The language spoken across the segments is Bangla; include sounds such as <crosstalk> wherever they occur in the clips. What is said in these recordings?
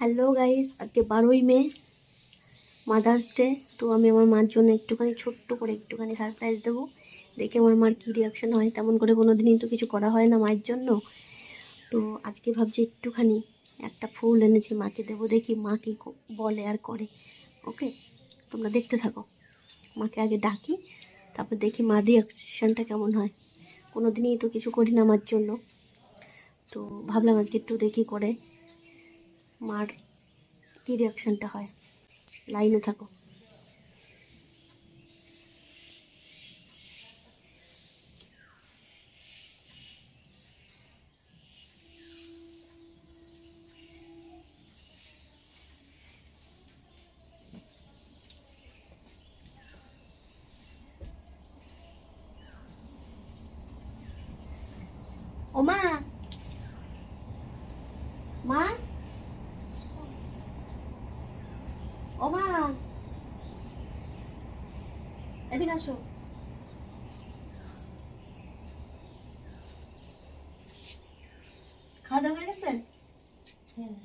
হ্যালো গাইস আজকে বারোই মে মাদার্স ডে তো আমি আমার মার জন্য একটুখানি ছোট্ট করে একটুখানি সারপ্রাইজ দেবো। দেখে আমার মার কী রিয়াকশন হয়। তেমন করে কোনো দিনই তো কিছু করা হয় না মায়ের জন্য। তো আজকে ভাবছি একটুখানি একটা ফুল এনেছি, মাকে দেবো। দেখি মা কী বলে আর করে। ওকে তোমরা দেখতে থাকো। মাকে আগে ডাকি, তারপর দেখি মার রিয়াকশনটা কেমন হয়। কোনো দিনই তো কিছু করি না আমার জন্য। তো ভাবলাম আজকে একটু দেখি করে। মার কী রিয়াকশানটা হয়? লাইনে থাকো। ও মা মা ও মা এদিকে আসো। খাওয়া দাওয়া হয়ে গেছে? হ্যাঁ।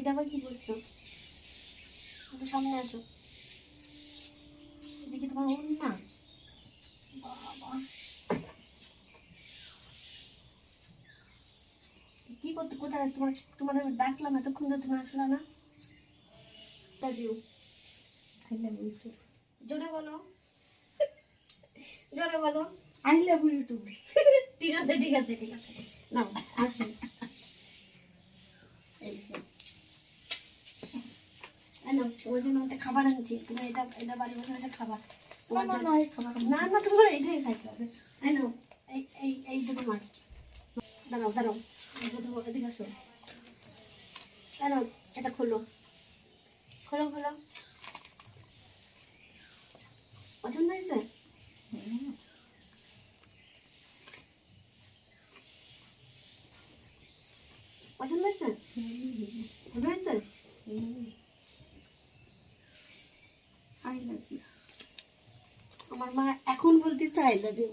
এটা আবার কি করছ একটু সামনে আসো। এদিকে তোমার ওর না কি করতে কোথায় তোমার তোমার ডাকলাম, এতক্ষণ ধরে তুমি আসলা না? Love you I love you too. জোরে বলো। জোরে বলো। I love you too. <laughs> ঠিক আছে ঠিক আছে ঠিক আছে। নাও আসো। এই যে। এই নাও, তোমার জন্য একটা খাবার আনছি তুমি এটা এটা বাড়ি বসে বসে খাবা। No, তোমার no, জন্য- no, I come on. না না। তোমার এটাই খাইতে হবে। এই নাও এই এই এইটা তোমার। দাঁড়াও দাঁড়াও। তোমার এদিকে আসো। এই এটা খোলো। খোলো খোলো। পছন্দ হয়েছে? পছন্দ হয়েছে? ভালো হয়েছে? আমার মা এখন বলতেছে আই লাভ ইউ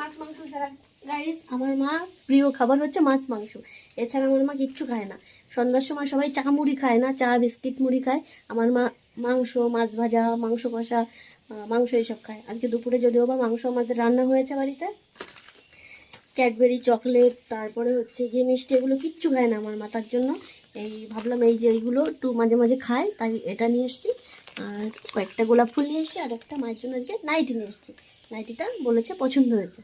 মাছ, মাংস ছাড়া। গাইস আমার মা প্রিয় খাবার হচ্ছে মাছ, মাংস। এছাড়া আমার মা কিচ্ছু খায় না। সন্ধ্যার সময় সবাই চা মুড়ি খায় না, চা, বিস্কিট মুড়ি খায়। আমার মা মাংস, মাছ ভাজা, মাংস কষা মাংস এইসব খায়। আজকে দুপুরে যদিও বা মাংস আমাদের রান্না হয়েছে বাড়িতে, ক্যাডবেরি, চকলেট, তারপরে হচ্ছে গিয়ে মিষ্টি, এগুলো কিচ্ছু খায় না আমার মা। তার জন্য এই ভাবলাম এই যে এইগুলো একটু মাঝে মাঝে খায়, তাই এটা নিয়ে এসেছি। আর কয়েকটা গোলাপ ফুল নিয়ে এসেছি আর একটা মায়ের জন্য আজকে নাইটি নিয়ে এসেছি। নাইটিটা বলেছে পছন্দ হয়েছে।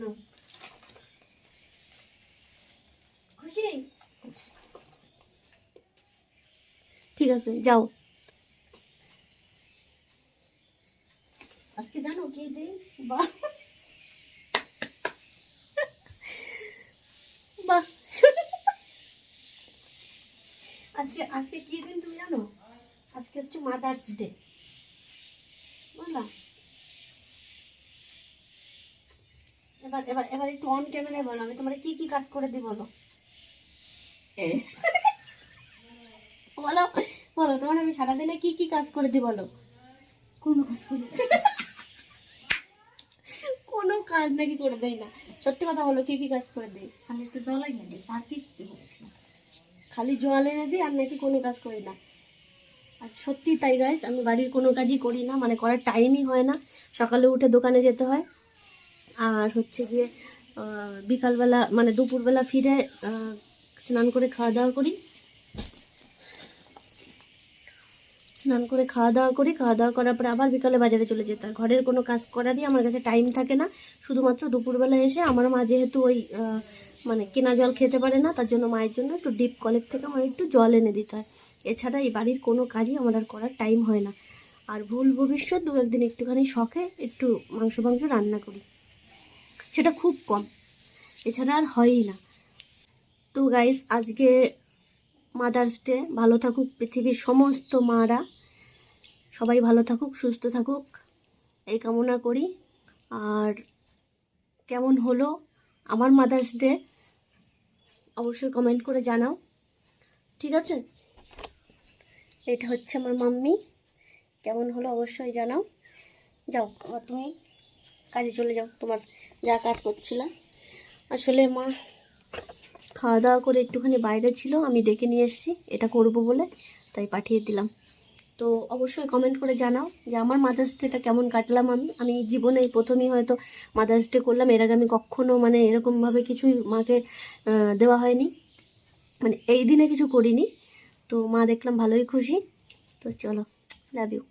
নাও। খুশি? ঠিক আছে, যাও। আজকে জানো কি দিন? বাহ। আজকে কি দিন তুমি জানো? আজকে হচ্ছে মাদার্স ডে বুঝলাম এবার এবার এবার একটু অন ক্যামেরায় বলো আমি তোমার কি কি কাজ করে দিই বলো? <laughs> বলো বলো তোমার আমি সারাদিনে কি কি কাজ করে দিই বলো? কোনো কাজ করি <laughs> কোনো কাজ নাকি করে দেয় না। সত্যি কথা বলো কি কি কাজ করে দিই? আমি একটু জ্বলাই না আর কিচ্ছু না খালি জল এনে দিই, আর নাকি কোনো কাজ করি না। আর সত্যি তাই গাইস আমি বাড়ির কোনো কাজই করি না মানে করার টাইমই হয় না। সকালে উঠে দোকানে যেতে হয়। আর হচ্ছে গিয়ে বিকালবেলা মানে দুপুরবেলা ফিরে স্নান করে খাওয়া দাওয়া করি। স্নান করে খাওয়া দাওয়া করি, খাওয়া দাওয়া করার পরে আবার বিকালে বাজারে চলে যেতে হয়। ঘরের কোনো কাজ করারই আমার কাছে টাইম থাকে না। শুধুমাত্র দুপুরবেলা এসে আমার মা যেহেতু ওই মানে কেনা জল খেতে পারে না, তার জন্য মায়ের জন্য একটু ডিপ কলের থেকে আমার একটু জল এনে দিতে হয়। এছাড়া এই বাড়ির কোনো কাজই আমার আর করার টাইম হয় না। আর ভুল ভবিষ্যৎ দু একদিন একটুখানি শখে একটু মাংস মাংস রান্না করি। সেটা খুব কম। এছাড়া আর হয়ই না। তো গাইস আজকে মাদার্স ডে ভালো থাকুক পৃথিবীর সমস্ত মারা। সবাই ভালো থাকুক, সুস্থ থাকুক। এই কামনা করি। আর কেমন হলো আমার মাদার্স ডে অবশ্যই কমেন্ট করে জানাও। ঠিক আছে? এটা হচ্ছে আমার মাম্মি। কেমন হলো অবশ্যই জানাও। যাও তুমি কাজে চলে যাও, তোমার যা কাজ করছিলা। আসলে মা খাওয়া দাওয়া করে একটুখানি বাইরে ছিল, আমি ডেকে নিয়ে এসেছি, এটা করব বলে, তাই পাঠিয়ে দিলাম। তো অবশ্যই কমেন্ট করে জানাও যে আমার মাদার্স ডেটা কেমন কাটলাম আমি। আমি জীবনে প্রথমেই হয়তো মাদার্স ডে করলাম, এর আগে আমি কখনও মানে এরকমভাবে কিছুই মাকে দেওয়া হয়নি। মানে এই দিনে কিছু করিনি। তো মা দেখলাম ভালোই খুশি। তো চলো লাভ ইউ